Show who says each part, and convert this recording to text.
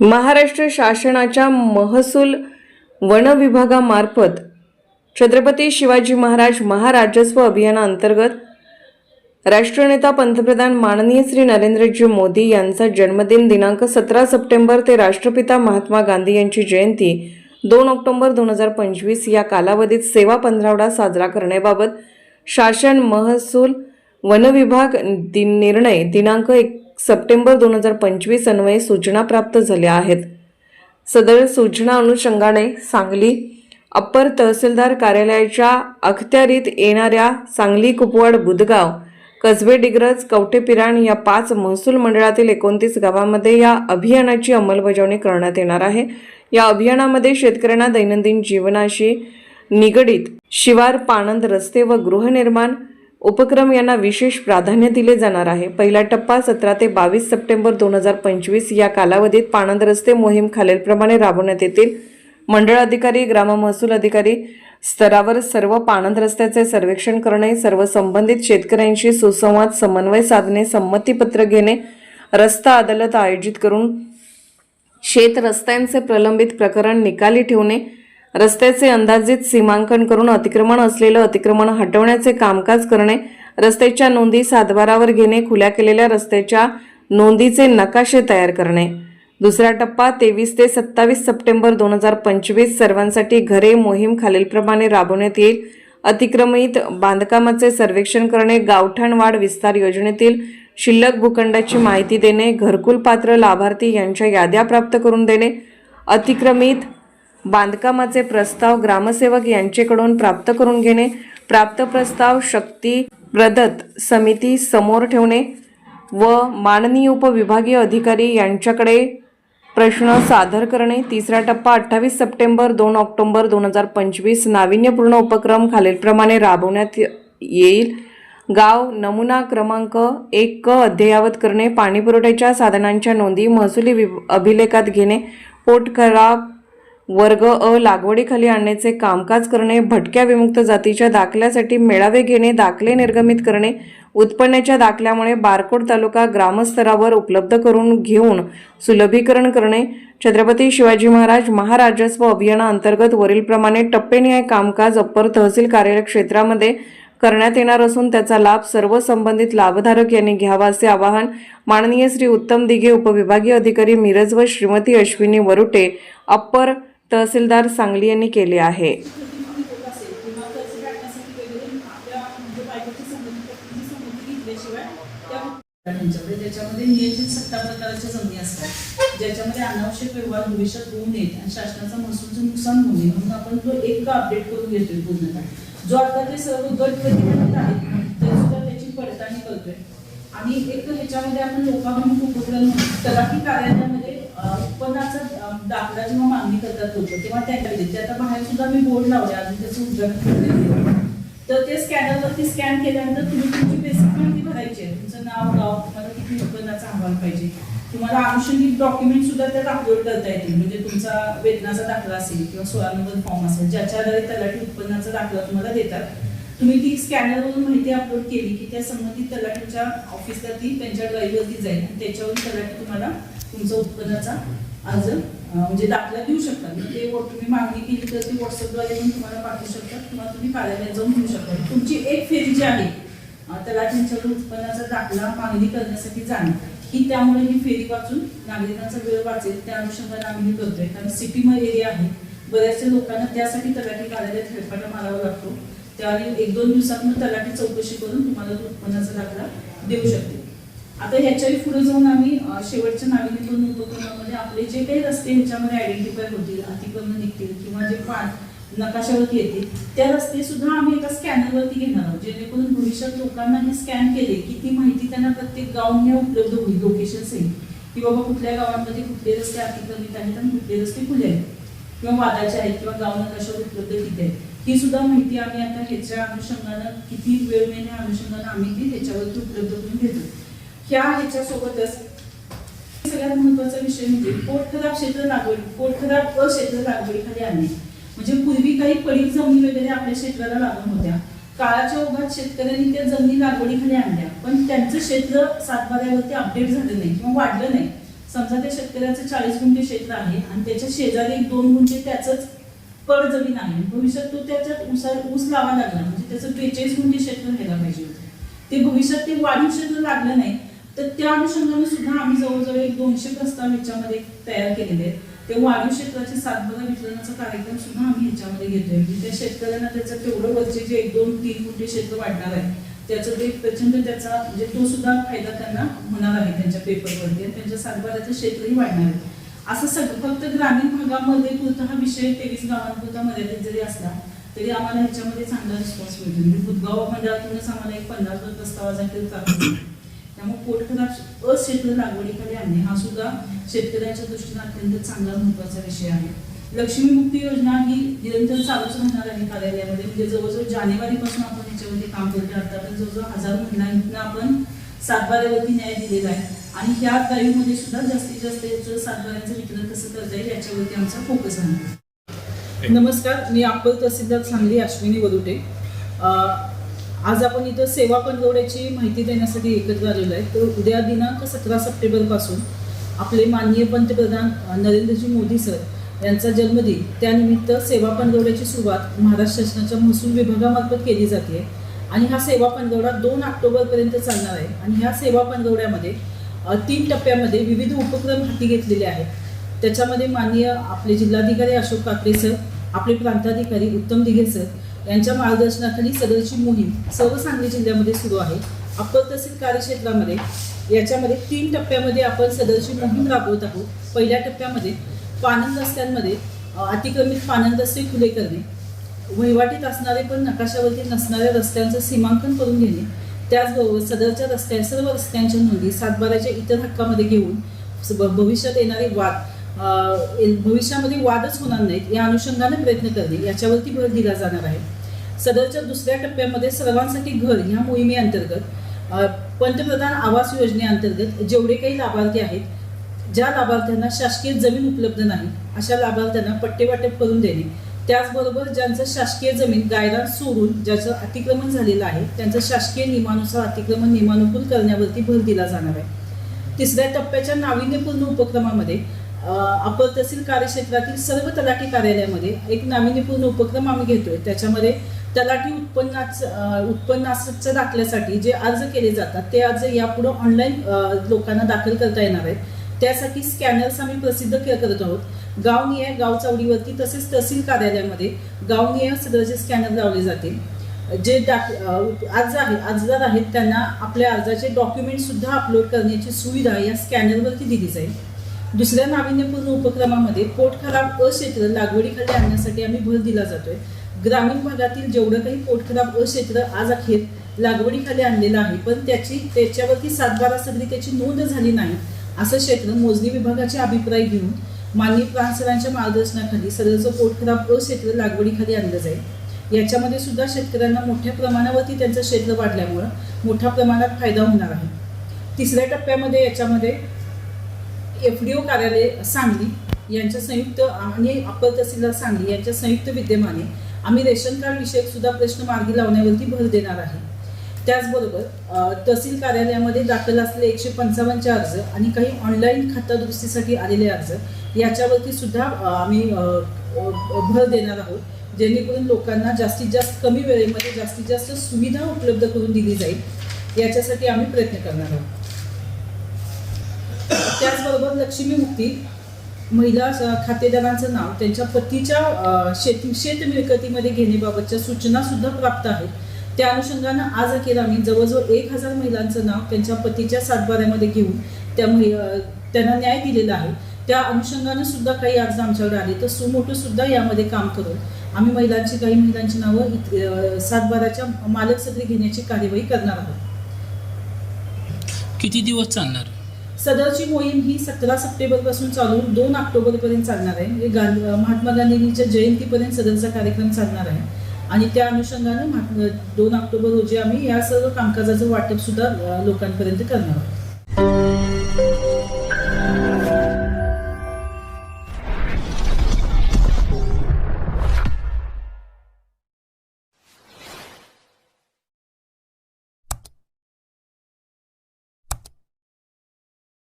Speaker 1: महाराष्ट्र शासनाच्या महसूल वन विभागामार्फत छत्रपती शिवाजी महाराज महाराजस्व अभियानाअंतर्गत राष्ट्रनेता पंतप्रधान माननीय श्री नरेंद्रजी मोदी यांचा जन्मदिन दिनांक सतरा सप्टेंबर ते राष्ट्रपिता महात्मा गांधी यांची जयंती दोन ऑक्टोबर दोन हजार पंचवीस या कालावधीत सेवा पंधरावडा साजरा करण्याबाबत शासन महसूल वन विभाग दिन निर्णय दिनांक एक सप्टेंबर दोन हजार पंचवीस अन्वये सूचना प्राप्त झाल्या आहेत. सदर सूचना अनुषंगाने सांगली अप्पर तहसीलदार कार्यालयाच्या अखत्यारीत येणाऱ्या सांगली कुपवाड बुदगाव कसबे डिग्रज कवठे पिराण या पाच महसूल मंडळातील एकोणतीस गावांमध्ये या अभियानाची अंमलबजावणी करण्यात येणार आहे. या अभियानामध्ये शेतकऱ्यांना दैनंदिन जीवनाशी निगडीत शिवार पाणंद रस्ते व गृहनिर्माण उपक्रम यांना विशेष प्राधान्य दिले जाणार आहे. पहिला टप्पा सतरा ते बावीस सप्टेंबर दोन हजार पंचवीस या कालावधीत पाणंद रस्ते मोहीम खालीलप्रमाणे राबवण्यात येतील. मंडळ अधिकारी ग्राम महसूल अधिकारी स्तरावर सर्व पाणंद रस्त्याचे सर्वेक्षण करणे सर्व संबंधित शेतकऱ्यांशी सुसंवाद समन्वय साधणे संमतीपत्र घेणे रस्ता अदालत आयोजित करून शेत रस्त्यांचे प्रलंबित प्रकरण निकाली ठेवणे रस्त्याचे अंदाजित सीमांकन करून अतिक्रमण असलेलं अतिक्रमण हटवण्याचे कामकाज करणे रस्त्याच्या नोंदी सातबारावर घेणे खुल्या केलेल्या रस्त्याच्या नोंदीचे नकाशे तयार करणे. दुसरा टप्पा तेवीस ते सत्तावीस सप्टेंबर दोन हजार पंचवीस सर्वांसाठी घरे मोहीम खालीलप्रमाणे राबवण्यात येईल. अतिक्रमित बांधकामाचे सर्वेक्षण करणे गावठाणवाढ विस्तार योजनेतील शिल्लक भूखंडाची माहिती देणे घरकुल पात्र लाभार्थी यांच्या याद्या प्राप्त करून देणे. अतिक्रमित बांधकामाचे प्रस्ताव ग्रामसेवक यांचेकडून प्राप्त करून घेणे प्राप्त प्रस्ताव शक्ती प्रदत समिती समोर ठेवणे व माननीय उपविभागीय अधिकारी यांच्याकडे प्रश्न सादर करणे. तिसरा टप्पा अठ्ठावीस सप्टेंबर दोन ऑक्टोबर दोन हजार पंचवीस नाविन्यपूर्ण उपक्रम खालीलप्रमाणे राबवण्यात येईल. गाव नमुना क्रमांक एक क अद्ययावत करणे पाणीपुरवठ्याच्या साधनांच्या नोंदी महसुली वि अभिलेखात घेणे पोटखराब वर्ग अ लागवडीखाली आणण्याचे कामकाज करणे भटक्या विमुक्त जातीच्या दाखल्यासाठी मेळावे घेणे दाखले निर्गमित करणे उत्पन्नाच्या दाखल्यामुळे बारकोड तालुका ग्रामस्तरावर उपलब्ध करून घेऊन सुलभीकरण करणे छत्रपती शिवाजी महाराज महाराजस्व अभियानाअंतर्गत वरीलप्रमाणे टप्पेनिहाय कामकाज अप्पर तहसील कार्यालय क्षेत्रामध्ये करण्यात येणार असून त्याचा लाभ सर्व संबंधित लाभधारक यांनी घ्यावा असे आवाहन माननीय श्री उत्तम दिघे उपविभागीय अधिकारी मिरज व श्रीमती अश्विनी वरुटे अप्पर तहसीलदार सांगली यांनी केले आहे.
Speaker 2: त्यांच्याकडे ज्याच्यामध्ये नियोजित सत्ता प्रकारच्या असतात ज्याच्यामध्ये अनावश्यक व्यवहार भविष्यात होऊ नयेत आणि शासनाचा महसूलचं नुकसान होऊ नये म्हणून आपण तो एक अपडेट करून घेतोय पूर्णतः. जो आता ते सर्व गट प्रतिबंधित आहेत ते सुद्धा त्याची पडताळणी करतोय. आणि एक ह्याच्यामध्ये आपण लोकाभिमुख उपक्रम तलाठी कार्यालयामध्ये उत्पन्नाचा दाखला जेव्हा मागणी करतात लोक तेव्हा त्यांच्याकडे ते आता बाहेर सुद्धा मी बोर्ड लावले अजून त्याचं उद्घाटन तर ते स्कॅनरवरती स्कॅन केल्यानंतर तुम्ही तुमची बेसिक माहिती भरायची आहे. तुमचं नाव गाव तुम्हाला किती उत्पन्नाचा अहवाल पाहिजे. तुम्हाला अनुषंगिक डॉक्युमेंट सुद्धा त्यात अपलोड करता येतील. म्हणजे तुमचा वेतनाचा दाखला असेल किंवा सोळा नंबर फॉर्म असेल ज्याच्या आधारे तलाठी उत्पन्नाचा दाखला तुम्हाला देतात. तुम्ही ती स्कॅनरवरून माहिती अपलोड केली की त्या संबंधित तलाठीच्या ऑफिसला ती त्यांच्या ड्राईव्हवरती जाईल. आणि त्याच्यावरून तलाठी तुम्हाला तुमचा उत्पन्नाचा अर्ज म्हणजे दाखला देऊ शकतात ते तुम्ही मागणी केली तर ती व्हॉट्सअपद्वारे पण तुम्हाला पाठवू शकतात किंवा तुम्ही कार्यालयात जाऊन घेऊ शकता. तुमची एक फेरी जी आहे अं, उत्पन्नाचा दाखला मागणी करण्यासाठी जाणं ही त्यामुळे ही फेरी वाचून नागरिकांचा वेळ वाचेल. त्या अनुषंगाने आम्ही हे करतोय. कारण सिटीमध्ये एरिया आहे. बऱ्याचशा लोकांना त्यासाठी तलाठी कार्यालयात हेरफाटा मारावा लागतो. त्यावेळी एक दोन दिवसात तलाठी चौकशी करून तुम्हाला तो उत्पन्नाचा दाखला देऊ शकते. आता ह्याच्याही पुढे जाऊन आम्ही शेवटच्या नाविन्यपूर्ण उपक्रमामध्ये आपले जे काही रस्ते ह्याच्यामध्ये आयडेंटिफाय होतील अतिक्रमण निघतील किंवा जे पान नकाशावरती येतील त्या रस्ते सुद्धा आम्ही एका स्कॅनरवरती घेणार आहोत जेणेकरून भविष्यात लोकांना हे स्कॅन केले की ती माहिती त्यांना प्रत्येक गावने उपलब्ध होईल लोकेशन सहित. की बाबा कुठल्या गावांमध्ये कुठले रस्ते अतिक्रमित आहेत आणि कुठले रस्ते खुले आहेत किंवा वादाचे आहेत किंवा गाव नकाशावर उपलब्ध किती आहेत. ही सुद्धा माहिती आम्ही आता ह्याच्या अनुषंगानं किती वेळ मिळणे अनुषंगानं आम्ही ती त्याच्यावरती उपलब्ध करून घेतो. ह्या ह्याच्यासोबतच सगळ्यात महत्त्वाचा विषय म्हणजे पोटखराब क्षेत्र लागवड पोटखराब क्षेत्र लागवडीखाली आणणे. म्हणजे पूर्वी काही पडीक जमिनी वगैरे आपल्या क्षेत्राला लागून होत्या. काळाच्या ओघात शेतकऱ्यांनी त्या जमिनी लागवडीखाली आणल्या. पण त्यांचं क्षेत्र सातबाऱ्यावरती अपडेट झालं नाही किंवा वाढलं नाही. समजा त्या शेतकऱ्याचं चाळीस गुंठे क्षेत्र आहे आणि त्याच्या शेजारी एक दोन गुंठे त्याचंच पड जमीन आहे भविष्यात तो त्याच्यात ऊसा ऊस लावा लागला म्हणजे त्याचं बेचाळीस गुंठे क्षेत्र व्हायला पाहिजे होते. ते भविष्यात ते वाढीव क्षेत्र लागलं नाही तर त्या अनुषंगाने सुद्धा आम्ही जवळजवळ एक दोनशे प्रस्ताव ह्याच्यामध्ये तयार केलेले आहेत. ते वाढीव क्षेत्राचे सातबारा वितरणाचा कार्यक्रम सुद्धा आम्ही ह्याच्यामध्ये घेतोय. की त्या शेतकऱ्यांना त्याचं तेवढं वरचे जे एक दोन तीन गुंठे क्षेत्र वाढणार आहे त्याचं ते प्रचंड त्याचा म्हणजे तो सुद्धा फायदा त्यांना होणार आहे त्यांच्या पेपरवरती आणि त्यांच्या सातबाराचं क्षेत्रही वाढणार आहे. असं सगळं फक्त ग्रामीण भागामध्ये पुरता हा विषय तेवीस गावांपुरता मर्यादित जरी असला तरी आम्हाला ह्याच्यामध्ये चांगला रिस्पॉन्स मिळतो. म्हणजे बुधगाव मंडळातूनच आम्हाला एक पंधरा प्रस्तावाचा प्राप्त त्यामुळे पोटखराब अक्षेत्र लागवडीकडे आणणे हा सुद्धा शेतकऱ्यांच्या दृष्टीने अत्यंत चांगला महत्त्वाचा विषय आहे. लक्ष्मी मुक्ती योजना ही निरंतर चालूच राहणार आहे कार्यालयामध्ये. म्हणजे जवळजवळ जानेवारीपासून आपण याच्यावरती काम करतो आतापर्यंत जवळजवळ हजार महिलांना आपण सातबाऱ्यावरती न्याय दिलेला आहे. आणि ह्या ड्राईव्हमध्ये सुद्धा जास्तीत जास्त याचं सातबाऱ्याचं वितरण कसं करता येईल याच्यावरती आमचा फोकस आहे. नमस्कार मी अप्पर तहसीलदार सांगली अश्विनी वरुटे अं, आज आपण इथं सेवा पंधरवड्याची माहिती देण्यासाठी एकत्र आलेलो आहे. तर उद्या दिनांक सतरा सप्टेंबरपासून आपले माननीय पंतप्रधान नरेंद्रजी मोदी सर यांचा जन्मदिन त्यानिमित्त सेवा पंधरवड्याची सुरुवात महाराष्ट्र शासनाच्या महसूल विभागामार्फत केली जाते. आणि हा सेवा पंधरवडा दोन ऑक्टोबरपर्यंत चालणार आहे. आणि ह्या सेवा पंधरवड्यामध्ये तीन टप्प्यामध्ये विविध उपक्रम हाती घेतलेले आहेत. त्याच्यामध्ये माननीय आपले जिल्हाधिकारी अशोक काकडे सर आपले प्रांताधिकारी उत्तम दिघे सर यांच्या मार्गदर्शनाखाली सदरची मोहीम सर्व सांगली जिल्ह्यामध्ये सुरू आहे. अप्पर तहसील कार्यक्षेत्रामध्ये याच्यामध्ये तीन टप्प्यामध्ये आपण सदरची मोहीम राबवत आहोत. पहिल्या टप्प्यामध्ये पानंद रस्त्यांमध्ये अतिक्रमित पानंद रस्ते खुले करणे वहिवाटीत असणारे पण नकाशावरती नसणाऱ्या रस्त्यांचं सीमांकन करून घेणे त्याचबरोबर सदरच्या रस्त्या सर्व रस्त्यांच्या नोंदी सातबाराच्या इतर हक्कामध्ये घेऊन भविष्यात येणारे वाद भविष्यामध्ये वादच होणार नाहीत या अनुषंगाने प्रयत्न करणे याच्यावरती भर दिला जाणार आहे. सदरच्या दुसऱ्या टप्प्यामध्ये सर्वांसाठी घर ह्या मोहिमेअंतर्गत पंतप्रधान आवास योजनेअंतर्गत जेवढे काही लाभार्थी आहेत ज्या लाभार्थ्यांना शासकीय जमीन उपलब्ध नाही अशा लाभार्थ्यांना पट्टे वाटप करून देणे त्याचबरोबर ज्यांचं शासकीय जमीन गायरान सोडून ज्याचं अतिक्रमण झालेलं आहे त्यांचं शासकीय नियमानुसार अतिक्रमण नियमानुकूल करण्यावरती भर दिला जाणार आहे. तिसऱ्या टप्प्याच्या नाविन्यपूर्ण उपक्रमामध्ये अपर तहसील कार्यक्षेत्रातील सर्व तलाठी कार्यालयामध्ये एक नाविन्यपूर्ण उपक्रम आम्ही घेतोय. त्याच्यामध्ये तलाठी उत्पन्नाच उत्पन्नाच्या दाखल्यासाठी जे अर्ज केले जातात ते अर्ज यापुढे ऑनलाईन लोकांना दाखल करता येणार आहेत. त्यासाठी स्कॅनर्स आम्ही प्रसिद्ध के- करत आहोत. गावनिहाय गाव चावडीवरती तसेच तहसील कार्यालयामध्ये गावनिहाय सदरचे स्कॅनर लावले जातील. जे दाख अर्ज आहे अर्जदार आहेत त्यांना आपल्या अर्जाचे डॉक्युमेंट सुद्धा अपलोड करण्याची सुविधा या स्कॅनरवरती दिली जाईल. दुसऱ्या नाविन्यपूर्ण उपक्रमामध्ये पोट खराब अक्षेत्र लागवडीखाली आणण्यासाठी आम्ही भर दिला जातोय. ग्रामीण भागातील जेवढं काही पोट खराब अक्षेत्र आज अखेर लागवडीखाली आणलेलं आहे पण त्याची त्याच्यावरती सातबारा सगळी त्याची नोंद झाली नाही असं क्षेत्र मोजणी विभागाचे अभिप्राय घेऊन माननीय प्रांसरांच्या मार्गदर्शनाखाली सदरचं पोट खराब क्षेत्र लागवडीखाली आणलं जाईल. याच्यामध्ये सुद्धा शेतकऱ्यांना मोठ्या प्रमाणावरती त्यांचं क्षेत्र वाढल्यामुळं मोठ्या प्रमाणात फायदा होणार आहे. तिसऱ्या टप्प्यामध्ये याच्यामध्ये एफ डी ओ कार्यालय सांगली यांच्या संयुक्त आणि अपर तहसीलदार सांगली यांच्या संयुक्त विद्यमाने आम्ही रेशन कार्ड विषयक सुद्धा प्रश्न मार्गी लावण्यावरती भर देणार आहे. त्याचबरोबर तहसील कार्यालयामध्ये दाखल असलेले एकशे पंचावन्नचे अर्ज आणि काही ऑनलाईन खाता दुरुस्तीसाठी आलेले अर्ज याच्यावरती सुद्धा आम्ही भर देणार आहोत जेणेकरून लोकांना जास्तीत जास्त कमी वेळेमध्ये जास्तीत जास्त सुविधा उपलब्ध करून दिली जाईल याच्यासाठी आम्ही प्रयत्न करणार आहोत. त्याचबरोबर लक्ष्मी मुक्ती महिला खातेदारांचं नाव त्यांच्या पतीच्या शेती शेत मिळकतीमध्ये घेण्याबाबतच्या सूचना सुद्धा प्राप्त आहेत. त्या अनुषंगानं आज अखेर आम्ही जवळजवळ एक हजार महिलांचं नाव त्यांच्या पतीच्या सातबाऱ्यामध्ये घेऊन त्या त्यांना न्याय दिलेला आहे. त्या अनुषंगानं सुद्धा काही अर्ज आमच्याकडे आले. तर सुमोटो सुद्धा यामध्ये काम करून आम्ही महिलांची काही महिलांची नावं इत- सातबाराच्या मालक सदरी घेण्याची कार्यवाही करणार आहोत.
Speaker 3: किती दिवस चालणार?
Speaker 2: सदरची मोहीम ही सतरा सप्टेंबरपासून चालून दोन ऑक्टोबर पर्यंत चालणार आहे. म्हणजे गांधी महात्मा गांधींच्या जयंतीपर्यंत सदरचा कार्यक्रम चालणार आहे. आणि त्या अनुषंगानं दोन ऑक्टोबर रोजी आम्ही या सर्व कामकाजाचं वाटप सुद्धा लोकांपर्यंत करणार आहोत.